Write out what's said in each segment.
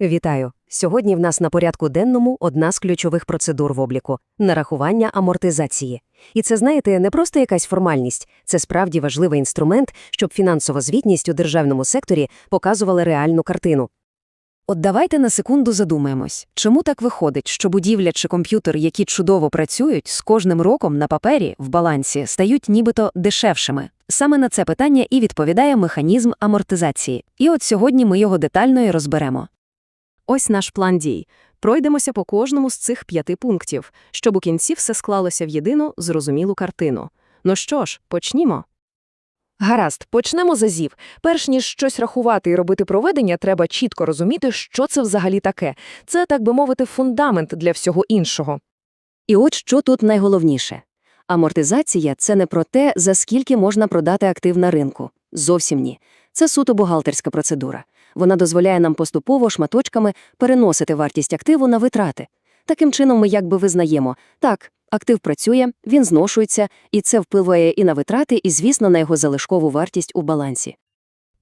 Вітаю! Сьогодні в нас на порядку денному одна з ключових процедур в обліку – нарахування амортизації. І це, знаєте, не просто якась формальність, це справді важливий інструмент, щоб фінансова звітність у державному секторі показувала реальну картину. От давайте на секунду задумаємось, чому так виходить, що будівля чи комп'ютер, які чудово працюють, з кожним роком на папері, в балансі, стають нібито дешевшими? Саме на це питання і відповідає механізм амортизації. І от сьогодні ми його детально і розберемо. Ось наш план дій. Пройдемося по кожному з цих п'яти пунктів, щоб у кінці все склалося в єдину, зрозумілу картину. Ну що ж, почнімо. Гаразд, почнемо з азів. Перш ніж щось рахувати і робити проведення, треба чітко розуміти, що це взагалі таке. Це, так би мовити, фундамент для всього іншого. І от що тут найголовніше. Амортизація – це не про те, за скільки можна продати актив на ринку. Зовсім ні. Це суто бухгалтерська процедура. Вона дозволяє нам поступово шматочками переносити вартість активу на витрати. Таким чином ми якби визнаємо, так, актив працює, він зношується, і це впливає і на витрати, і, звісно, на його залишкову вартість у балансі.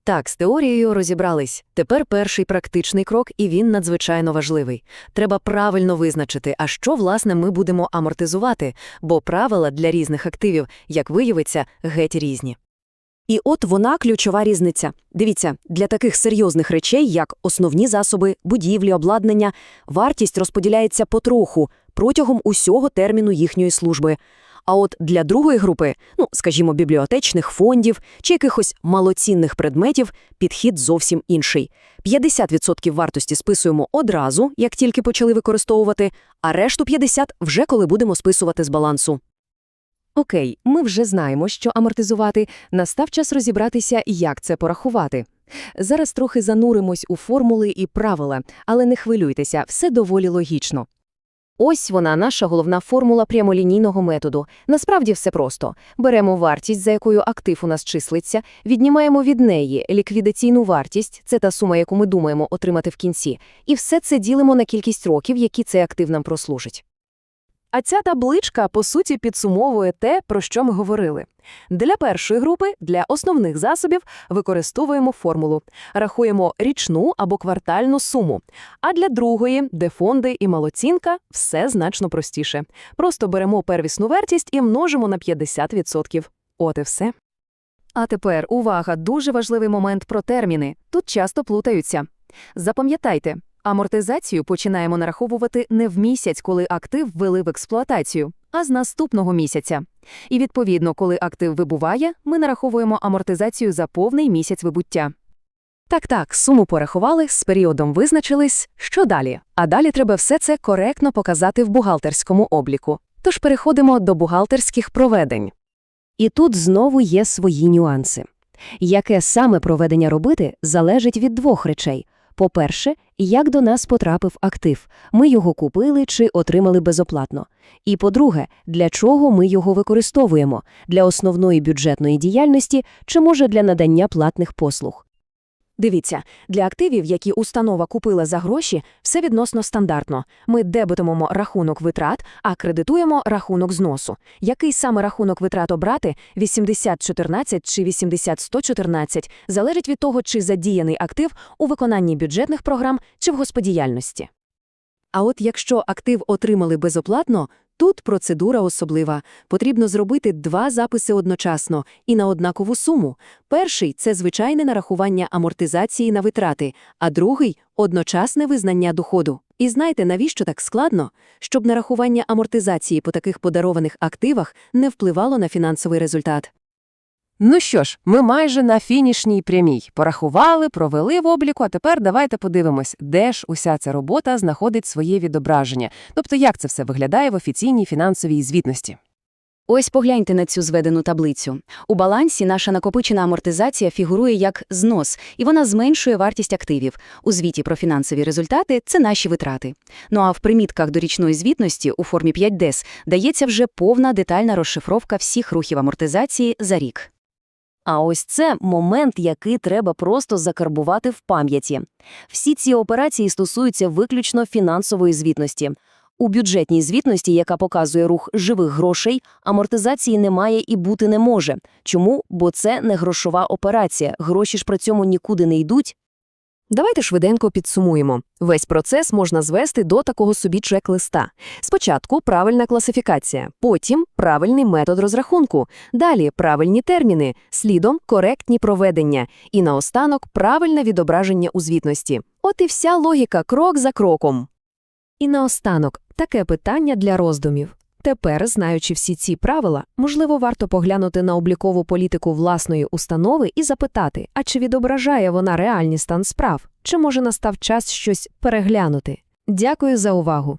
Так, з теорією розібрались. Тепер перший практичний крок, і він надзвичайно важливий. Треба правильно визначити, а що, власне, ми будемо амортизувати, бо правила для різних активів, як виявиться, геть різні. І от вона ключова різниця. Дивіться, для таких серйозних речей, як основні засоби, будівлі, обладнання, вартість розподіляється потроху протягом усього терміну їхньої служби. А от для другої групи, ну, скажімо, бібліотечних фондів чи якихось малоцінних предметів, підхід зовсім інший. 50% вартості списуємо одразу, як тільки почали використовувати, а решту 50% вже коли будемо списувати з балансу. Окей, ми вже знаємо, що амортизувати. Настав час розібратися, як це порахувати. Зараз трохи зануримось у формули і правила, але не хвилюйтеся, все доволі логічно. Ось вона, наша головна формула прямолінійного методу. Насправді все просто. Беремо вартість, за якою актив у нас числиться, віднімаємо від неї ліквідаційну вартість, це та сума, яку ми думаємо отримати в кінці, і все це ділимо на кількість років, які цей актив нам прослужить. А ця табличка, по суті, підсумовує те, про що ми говорили. Для першої групи, для основних засобів, використовуємо формулу. Рахуємо річну або квартальну суму. А для другої, де фонди і малоцінка, все значно простіше. Просто беремо первісну вартість і множимо на 50%. От і все. А тепер, увага, дуже важливий момент про терміни. Тут часто плутаються. Запам'ятайте, Амортизацію починаємо нараховувати не в місяць, коли актив ввели в експлуатацію, а з наступного місяця. І відповідно, коли актив вибуває, ми нараховуємо амортизацію за повний місяць вибуття. Так-так, суму порахували, з періодом визначились, що далі? А далі треба все це коректно показати в бухгалтерському обліку. Тож переходимо до бухгалтерських проведень. І тут знову є свої нюанси. Яке саме проведення робити, залежить від двох речей. По-перше, як до нас потрапив актив, ми його купили чи отримали безоплатно. І по-друге, для чого ми його використовуємо – для основної бюджетної діяльності чи, може, для надання платних послуг. Дивіться, для активів, які установа купила за гроші, все відносно стандартно. Ми дебетимемо рахунок витрат, а кредитуємо рахунок зносу. Який саме рахунок витрат обрати – 80-14 чи 80-114 – залежить від того, чи задіяний актив у виконанні бюджетних програм чи в господіяльності. А от якщо актив отримали безоплатно, тут процедура особлива. Потрібно зробити два записи одночасно і на однакову суму. Перший – це звичайне нарахування амортизації на витрати, а другий – одночасне визнання доходу. І знаєте, навіщо так складно? Щоб нарахування амортизації по таких подарованих активах не впливало на фінансовий результат. Ну що ж, ми майже на фінішній прямій. Порахували, провели в обліку, а тепер давайте подивимось, де ж уся ця робота знаходить своє відображення. Тобто, як це все виглядає в офіційній фінансовій звітності. Ось погляньте на цю зведену таблицю. У балансі наша накопичена амортизація фігурує як знос, і вона зменшує вартість активів. У звіті про фінансові результати це наші витрати. Ну а в примітках до річної звітності у формі 5DES дається вже повна детальна розшифровка всіх рухів амортизації за рік. А ось це момент, який треба просто закарбувати в пам'яті. Всі ці операції стосуються виключно фінансової звітності. У бюджетній звітності, яка показує рух живих грошей, амортизації немає і бути не може. Чому? Бо це не грошова операція, гроші ж при цьому нікуди не йдуть. Давайте швиденько підсумуємо. Весь процес можна звести до такого собі чек-листа. Спочатку правильна класифікація, потім правильний метод розрахунку, далі правильні терміни, слідом коректні проведення і наостанок правильне відображення у звітності. От і вся логіка крок за кроком. І наостанок таке питання для роздумів. Тепер, знаючи всі ці правила, можливо, варто поглянути на облікову політику власної установи і запитати, а чи відображає вона реальний стан справ, чи може настав час щось переглянути. Дякую за увагу.